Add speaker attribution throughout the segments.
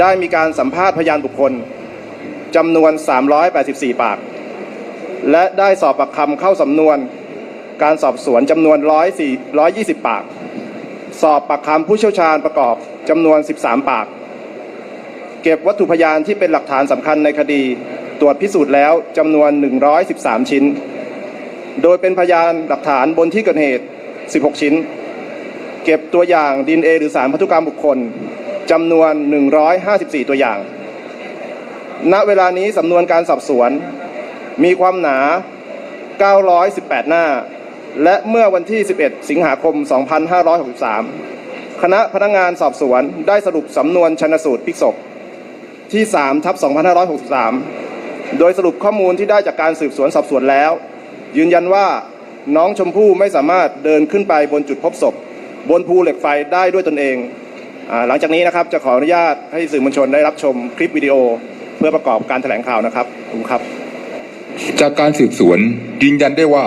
Speaker 1: ได้มีการสัมภาษณ์พยานบุคคลจำนวน 384 ปาก และได้สอบปากคำเข้าสำนวน การสอบสวนจำนวน104 120 ปาก สอบปากคำผู้เชี่ยวชาญประกอบจำนวน 13 ปาก เก็บวัตถุพยานที่เป็นหลักฐานสำคัญในคดี ตรวจพิสูจน์แล้วจำนวน 113 ชิ้น โดยเป็นพยานหลักฐานบนที่เกิดเหตุ 16 ชิ้น เก็บตัวอย่างดินเอหรือสารพันธุกรรมบุคคล จำนวน 154 ตัวอย่าง ณ เวลานี้สำนวนการสอบสวน มีความหนา 918 หน้า และเมื่อวันที่ 11 สิงหาคม 2563 คณะพนักงานสอบสวนได้สรุปสำนวนชนสูตรพิกศพที่ 3 ทับ 2563 โดยสรุปข้อมูลที่ได้จากการสืบสวนสอบสวนแล้ว ยืนยันว่าน้องชมพู่ไม่สามารถเดินขึ้นไปบนจุดพบศพ บนภูเหล็กไฟได้ด้วยตนเอง หลังจากนี้นะครับจะขออนุญาตให้สื่อมวลชนได้รับชมคลิปวิดีโอ เพื่อประกอบการแถลงข่าวนะครับขอบคุณครับ
Speaker 2: จากการสืบสวนยืนยันได้ว่า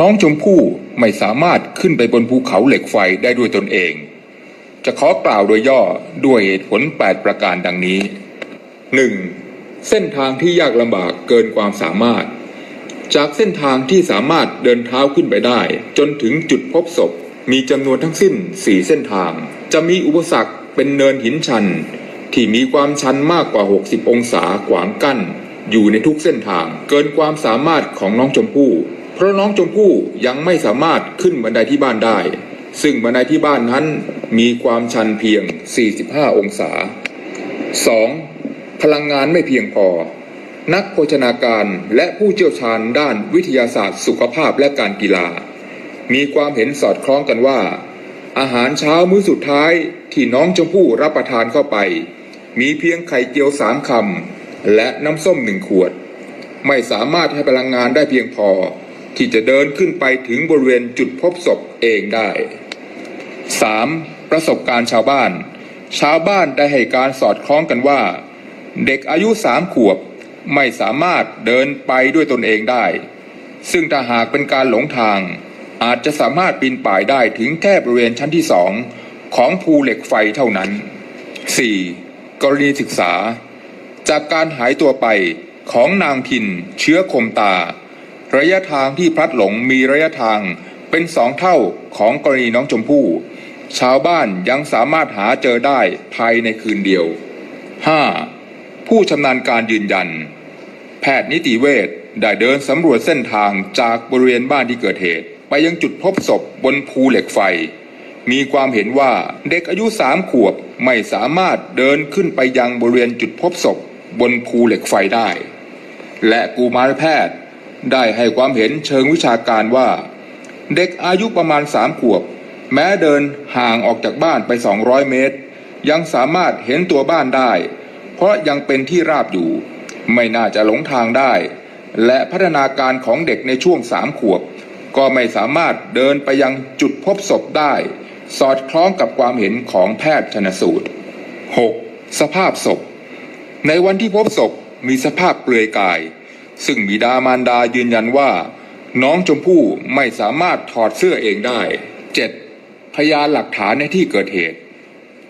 Speaker 2: น้องชมพู่ไม่สามารถขึ้นไปบนภูเขาเหล็กไฟได้ด้วยตนเอง จะขอกล่าวโดยย่อด้วยเหตุผล 8 ประการดังนี้ 1. เส้นทางที่ยากลำบากเกินความสามารถ จากเส้นทางที่สามารถเดินเท้าขึ้นไปได้ จนถึงจุดพบศพมีจำนวนทั้งสิ้น 4 เส้นทาง จะมีอุปสรรคเป็นเนินหินชัน ที่มีความชันมากกว่า 60 องศาขวางกั้น อยู่ในทุกเส้นทาง เกินความสามารถของน้องชมพู่ เพราะน้องชมพู่ยังไม่สามารถขึ้นบันไดที่บ้านได้ ซึ่งบันไดที่บ้านนั้นมีความชันเพียง 45 องศา 2. พลังงานไม่เพียงพอ นักโภชนาการและผู้เชี่ยวชาญด้านวิทยาศาสตร์ สุขภาพและการกีฬา มีความเห็นสอดคล้องกันว่า อาหารเช้ามื้อสุดท้ายที่น้องชมพู่รับประทานเข้าไป มีเพียงไข่เจียวสามคำและน้ำส้มหนึ่งขวด ไม่สามารถให้พลังงานได้เพียงพอ ที่จะเดินขึ้นไปถึงบริเวณจุดพบศพเองได้ 3. ประสบการณ์ชาวบ้าน ชาวบ้านได้ให้การสอดคล้องกันว่า เด็กอายุสามขวบไม่สามารถเดินไปด้วยตนเองได้ ซึ่งถ้าหากเป็นการหลงทาง อาจจะสามารถปีนป่ายได้ถึงแค่บริเวณชั้นที่สองของภูเหล็กไฟเท่านั้น 4. กรณีศึกษา จากการหายตัวไปของนางทินเชื้อคมตา ระยะทางที่พลัดหลงมีระยะทางเป็นสองเท่าของกรณีน้องชมพู่ ชาวบ้านยังสามารถหาเจอได้ภายในคืนเดียว 5. ผู้ชำนาญการยืนยัน แพทย์นิติเวชได้เดินสำรวจเส้นทางจากบริเวณบ้านที่เกิดเหตุ ไปยังจุดพบศพบนภูเหล็กไฟ มีความเห็นว่าเด็กอายุสามขวบไม่สามารถเดินขึ้นไปยังบริเวณจุดพบศพบนภูเหล็กไฟได้ และกูมารแพทย์ ได้ให้ความเห็นเชิงวิชาการว่า เด็กอายุประมาณสามขวบ แม้เดินห่างออกจากบ้านไป 200 เมตร ยังสามารถเห็นตัวบ้านได้ เพราะยังเป็นที่ราบอยู่ ไม่น่าจะหลงทางได้ และพัฒนาการของเด็กในช่วงสามขวบ ก็ไม่สามารถเดินไปยังจุดพบศพได้ สอดคล้องกับความเห็นของแพทย์ชนสูตร 6. สภาพศพ ในวันที่พบศพมีสภาพเปลือยกาย ซึ่งบิดามารดายืนยันว่า น้องชมพู่ไม่สามารถถอดเสื้อเองได้ 7. พยานหลักฐานในที่เกิดเหตุ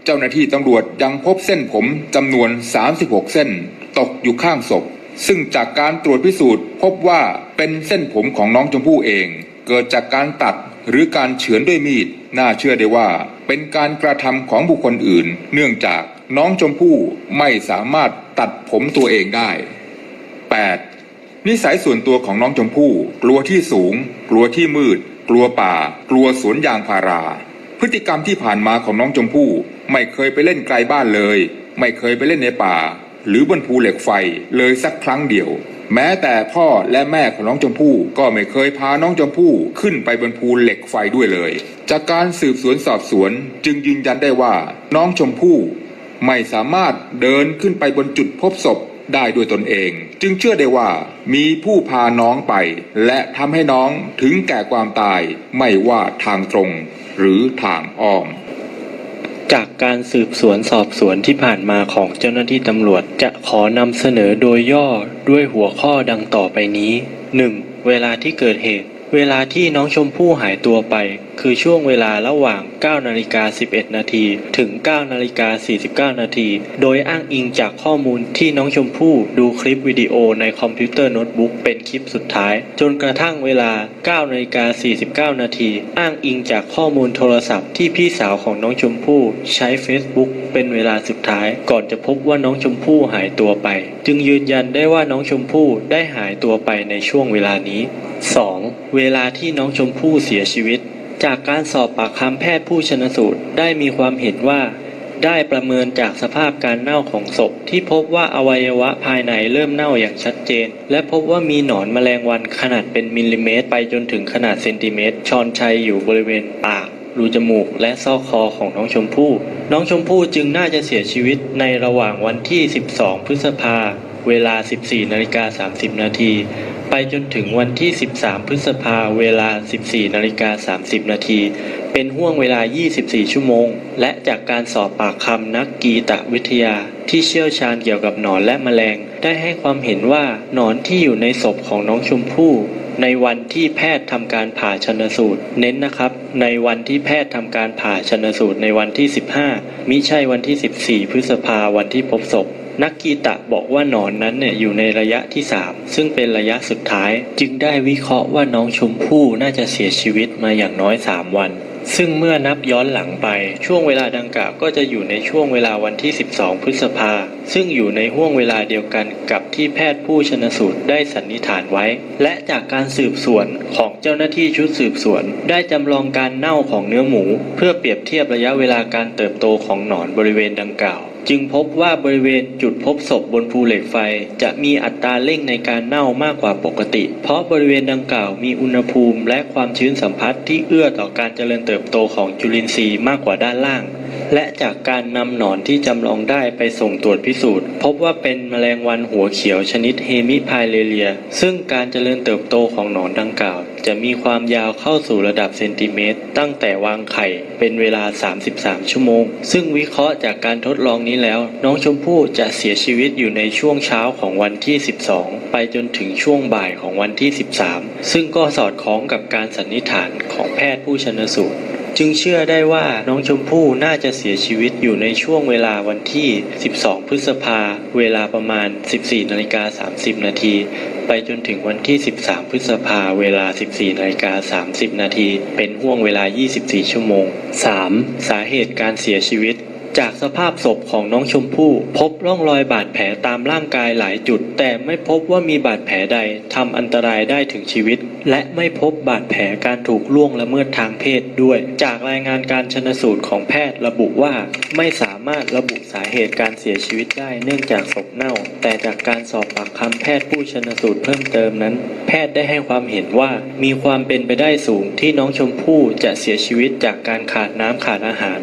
Speaker 2: เจ้าหน้าที่ตำรวจยังพบเส้นผมจำนวน 36 เส้น ตกอยู่ข้างศพ ซึ่งจากการตรวจพิสูจน์ พบว่าเป็นเส้นผมของน้องชมพู่เอง เกิดจากการตัดหรือการเฉือนด้วยมีด น่าเชื่อได้ว่า เป็นการกระทำของบุคคลอื่น เนื่องจากน้องชมพู่ไม่สามารถตัดผมตัวเองได้ 8. นิสัยส่วนตัวของน้องชมพู่กลัวที่สูง กลัวที่มืด กลัวป่า กลัวสวนยางพารา พฤติกรรมที่ผ่านมาของน้องชมพู่ ไม่เคยไปเล่นไกลบ้านเลย ไม่เคยไปเล่นในป่า หรือบนภูเหล็กไฟเลยสักครั้งเดียว แม้แต่พ่อและแม่ของน้องชมพู่ก็ไม่เคยพาน้องชมพู่ขึ้นไปบนภูเหล็กไฟด้วยเลย จากการสืบสวนสอบสวนจึงยืนยันได้ว่า น้องชมพู่ไม่สามารถเดินขึ้นไปบนจุดพบศพได้ด้วยตนเอง จึงเชื่อได้ว่ามีผู้พาน้องไป และทำให้น้องถึงแก่ความตายไม่ว่าทางตรงหรือทางอ้อม
Speaker 3: จากการสืบสวนสอบสวนที่ผ่านมาของเจ้าหน้าที่ตำรวจ จะขอนำเสนอโดยย่อด้วยหัวข้อดังต่อไปนี้ 1. เวลาที่เกิดเหตุ เวลาที่น้องชมพู่หายตัวไป คือช่วงเวลาระหว่าง 9 นาฬิกา 11 นาที ถึง 9 นาฬิกา 49 นาที โดยอ้างอิงจากข้อมูลที่น้องชมพู่ดูคลิปวิดีโอในคอมพิวเตอร์โน้ตบุ๊กเป็นคลิปสุดท้าย จนกระทั่งเวลา 9 นาฬิกา 49 นาที อ้างอิงจากข้อมูลโทรศัพท์ที่พี่สาวของน้องชมพู่ใช้ Facebook เป็นเวลาสุดท้าย ก่อนจะพบว่าน้องชมพู่หายตัวไป จึงยืนยันได้ว่าน้องชมพู่ได้หายตัวไปในช่วงเวลานี้ 2. เวลาที่น้องชมพู่เสียชีวิต จากการสอบปากคำแพทย์ผู้ชนสูตรได้มีความเห็นว่า ได้ประเมินจากสภาพการเน่าของศพ ที่พบว่าอวัยวะภายในเริ่มเน่าอย่างชัดเจน และพบว่ามีหนอนแมลงวันขนาดเป็นมิลลิเมตร ไปจนถึงขนาดเซนติเมตรชอนชัยอยู่บริเวณปากรูจมูกและซอกคอของน้องชมพู่ น้องชมพู่จึงน่าจะเสียชีวิตในระหว่างวันที่ 12 พฤษภาเวลา 14นาฬิกา30 นาที ไปจนถึงวันที่ 13 พฤษภาเวลา 14 นาฬิกา 30 นาที เป็นห่วงเวลา 24 ชั่วโมง และจากการสอบปากคำนักกีตวิทยา ที่เชี่ยวชาญเกี่ยวกับหนอนและแมลง ได้ให้ความเห็นว่าหนอนที่อยู่ในศพของน้องชมพู่ในวันที่แพทย์ทำการผ่าชนสูตร เน้นนะครับ ในวันที่แพทย์ทำการผ่าชนสูตรในวันที่ 15 มิใช่วันที่ 14 พฤษภาวันที่พบศพ นักกีตะบอกว่าหนอนนั้นเนี่ยอยู่ในระยะที่ 3 ซึ่งเป็นระยะสุดท้าย จึงได้วิเคราะห์ว่าน้องชมพู่น่าจะเสียชีวิตมาอย่างน้อย 3 วัน ซึ่งเมื่อนับย้อนหลังไป ช่วงเวลาดังกล่าวก็จะอยู่ในช่วงเวลาวันที่ 12 พฤษภา ซึ่งอยู่ในห่วงเวลาเดียวกันกับที่แพทย์ผู้ชนสูตรได้สันนิษฐานไว้ และจากการสืบสวนของเจ้าหน้าที่ชุดสืบสวน ได้จำลองการเน่าของเนื้อหมู เพื่อเปรียบเทียบระยะเวลาการเติบโตของหนอนบริเวณดังกล่าว จึงพบว่าบริเวณจุดพบศพบนภูเหล็กไฟ จะมีอัตราเร่งในการเน่ามากกว่าปกติ เพราะบริเวณดังกล่าวมีอุณหภูมิและความชื้นสัมผัสที่เอื้อต่อการเจริญเติบโตของจุลินทรีย์มากกว่าด้านล่าง และจากการนำหนอนที่จำลองได้ไปส่งตรวจพิสูจน์ พบว่าเป็นแมลงวันหัวเขียวชนิดเฮมิพายเลเลีย ซึ่งการเจริญเติบโตของหนอนดังกล่าว จะมีความยาวเข้าสู่ระดับเซนติเมตร ตั้งแต่วางไข่เป็นเวลา 33 ชั่วโมง ซึ่งวิเคราะห์จากการทดลองนี้แล้ว น้องชมพู่จะเสียชีวิตอยู่ในช่วงเช้าของวันที่ 12 ไปจนถึงช่วงบ่ายของวันที่ 13 ซึ่งก็สอดคล้องกับการสันนิษฐานของแพทย์ผู้ชนสูตร จึงเชื่อได้ว่าน้องชมพู่น่าจะเสียชีวิตอยู่ในช่วงเวลาวันที่ 12 พฤษภาเวลาประมาณ 14นาฬิกา30 นาทีไปจนถึงวันที่ 13 พฤษภาเวลา 14นาฬิกา30 นาที เป็นห่วงเวลา 24 ชั่วโมง 3. สาเหตุการเสียชีวิต จากสภาพศพของน้องชมพู่ พบร่องรอยบาดแผลตามร่างกายหลายจุด แต่ไม่พบว่ามีบาดแผลใดทำอันตรายได้ถึงชีวิต และไม่พบบาดแผลการถูกล่วงละเมิดทางเพศด้วย จากรายงานการชนสูตรของแพทย์ระบุว่า ไม่สามารถระบุสาเหตุการเสียชีวิตได้เนื่องจากศพเน่า แต่จากการสอบปากคำแพทย์ผู้ชนสูตรเพิ่มเติมนั้น แพทย์ได้ให้ความเห็นว่ามีความเป็นไปได้สูงที่น้องชมพู่จะเสียชีวิตจากการขาดน้ำขาดอาหาร